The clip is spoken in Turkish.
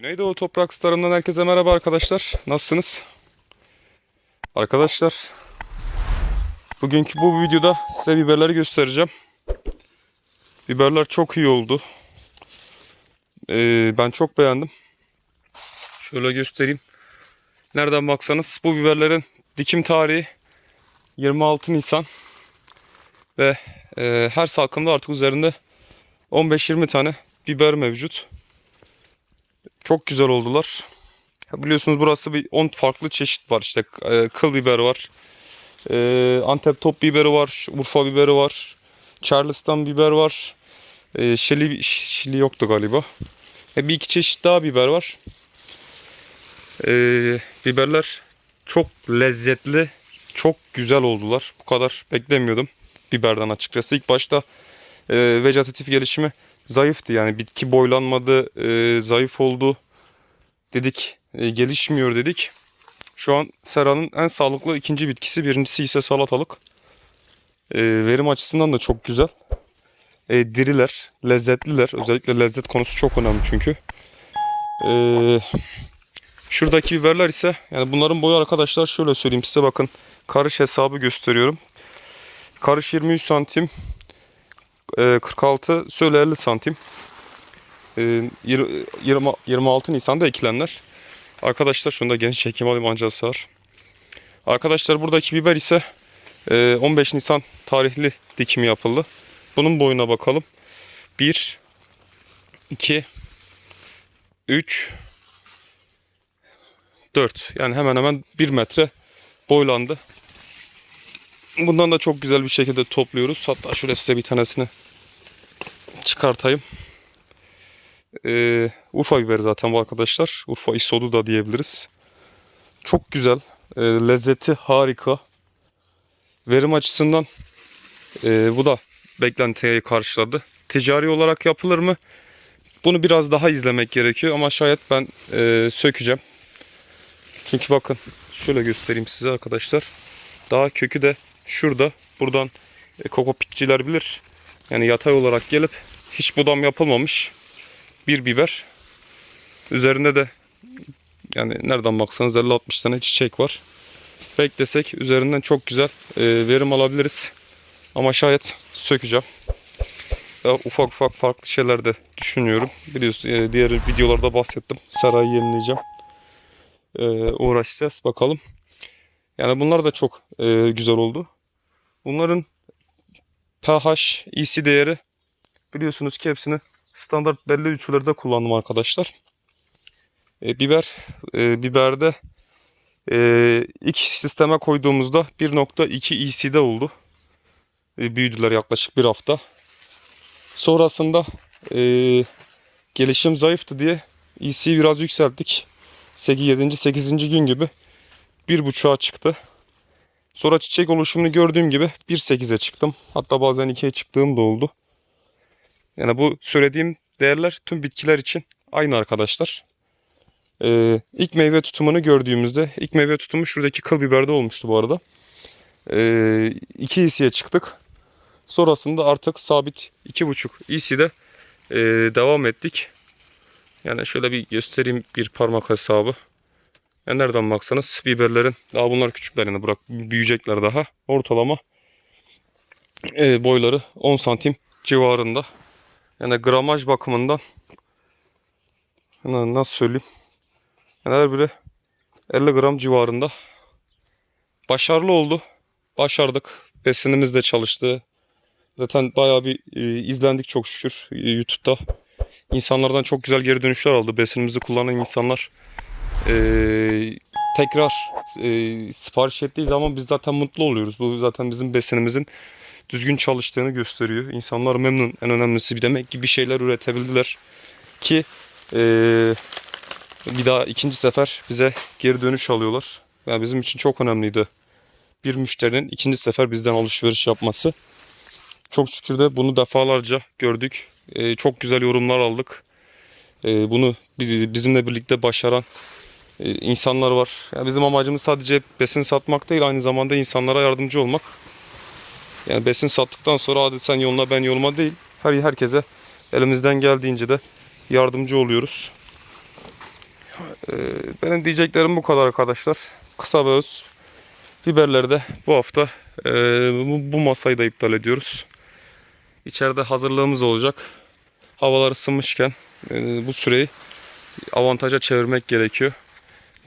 Güneydoğu Toprak Starı'ndan herkese merhaba arkadaşlar. Nasılsınız? Arkadaşlar, bugünkü bu videoda size biberleri göstereceğim. Biberler çok iyi oldu. Ee, ben çok beğendim. Şöyle göstereyim. Nereden baksanız bu biberlerin dikim tarihi 26 Nisan. Ve e, her salkımda artık üzerinde 15-20 tane biber mevcut. Çok güzel oldular. Biliyorsunuz burası bir 10 farklı çeşit var. İşte e, kıl biber var. E, Antep top biberi var. Urfa biberi var. Charleston biber var. E, şili, şili yoktu galiba. Bir iki çeşit daha biber var. Biberler çok lezzetli. Çok güzel oldular. Bu kadar beklemiyordum biberden açıkçası. İlk başta vegetatif gelişimi zayıftı. Yani bitki boylanmadı, e, zayıf oldu dedik, e, gelişmiyor dedik. Şu an seranın en sağlıklı ikinci bitkisi. Birincisi ise salatalık. E, verim açısından da çok güzel. E, diriler, lezzetliler. Özellikle lezzet konusu çok önemli çünkü. E, şuradaki biberler ise, yani bunların boyu arkadaşlar şöyle söyleyeyim size bakın. Karış hesabı gösteriyorum. Karış 23 santim, 46 söyle 50 santim. E, yir- 20, 26 Nisan'da ekilenler. Arkadaşlar şunda genç çekim alayım mancası var. Arkadaşlar buradaki biber ise e, 15 Nisan tarihli dikimi yapıldı. Bunun boyuna bakalım. 1 2 3 4 yani hemen hemen 1 metre boylandı. Bundan da çok güzel bir şekilde topluyoruz. Hatta şöyle size bir tanesini çıkartayım. Ee, Urfa biberi zaten bu arkadaşlar. Urfa isodu da diyebiliriz. Çok güzel. Ee, lezzeti harika. Verim açısından e, bu da beklentiyi karşıladı. Ticari olarak yapılır mı? Bunu biraz daha izlemek gerekiyor ama şayet ben e, sökeceğim. Çünkü bakın şöyle göstereyim size arkadaşlar. Daha kökü de şurada. Buradan e, kokopitçiler bilir. Yani yatay olarak gelip hiç budam yapılmamış bir biber. Üzerinde de yani nereden baksanız 50-60 tane çiçek var. Beklesek üzerinden çok güzel e, verim alabiliriz. Ama şayet sökeceğim. Ve ufak ufak farklı şeyler de düşünüyorum. Biliyorsunuz e, diğer videolarda bahsettim. Sarayı yenileyeceğim. E, uğraşacağız bakalım. Yani bunlar da çok e, güzel oldu. Bunların pH, EC değeri biliyorsunuz ki hepsini standart belli ölçülerde kullandım arkadaşlar. E, biber, e, biberde e, ilk sisteme koyduğumuzda 1.2 EC'de oldu. E, büyüdüler yaklaşık bir hafta. Sonrasında e, gelişim zayıftı diye EC'yi biraz yükselttik. 8, 7. 8. gün gibi 1.5'a çıktı. Sonra çiçek oluşumunu gördüğüm gibi 1.8'e çıktım. Hatta bazen 2'ye çıktığım da oldu. Yani bu söylediğim değerler tüm bitkiler için aynı arkadaşlar. Ee, ilk meyve tutumunu gördüğümüzde, ilk meyve tutumu şuradaki kıl biberde olmuştu bu arada. Ee, 2 EC'ye çıktık. Sonrasında artık sabit 2.5 EC'de e, devam ettik. Yani şöyle bir göstereyim bir parmak hesabı. Yani nereden baksanız biberlerin daha bunlar küçükler yani bırak büyüyecekler daha. Ortalama e, boyları 10 santim civarında. Yani gramaj bakımından nasıl söyleyeyim? Yani her biri 50 gram civarında. Başarılı oldu. Başardık. Besinimiz de çalıştı. Zaten bayağı bir e, izlendik çok şükür e, YouTube'da. İnsanlardan çok güzel geri dönüşler aldı. Besinimizi kullanan insanlar e, tekrar e, sipariş ettiği zaman biz zaten mutlu oluyoruz. Bu zaten bizim besinimizin düzgün çalıştığını gösteriyor. İnsanlar memnun. En önemlisi bir demek ki bir şeyler üretebildiler ki e, bir daha ikinci sefer bize geri dönüş alıyorlar. Yani bizim için çok önemliydi. Bir müşterinin ikinci sefer bizden alışveriş yapması. Çok şükür de bunu defalarca gördük. E, çok güzel yorumlar aldık. E, bunu biz- bizimle birlikte başaran insanlar var. Yani bizim amacımız sadece besin satmak değil, aynı zamanda insanlara yardımcı olmak. Yani besin sattıktan sonra hadi sen yoluna ben yoluma değil. Her herkese elimizden geldiğince de yardımcı oluyoruz. Ee, benim diyeceklerim bu kadar arkadaşlar. Kısa ve öz. Biberleri de bu hafta e, bu, bu masayı da iptal ediyoruz. İçeride hazırlığımız olacak. Havalar ısınmışken e, bu süreyi avantaja çevirmek gerekiyor.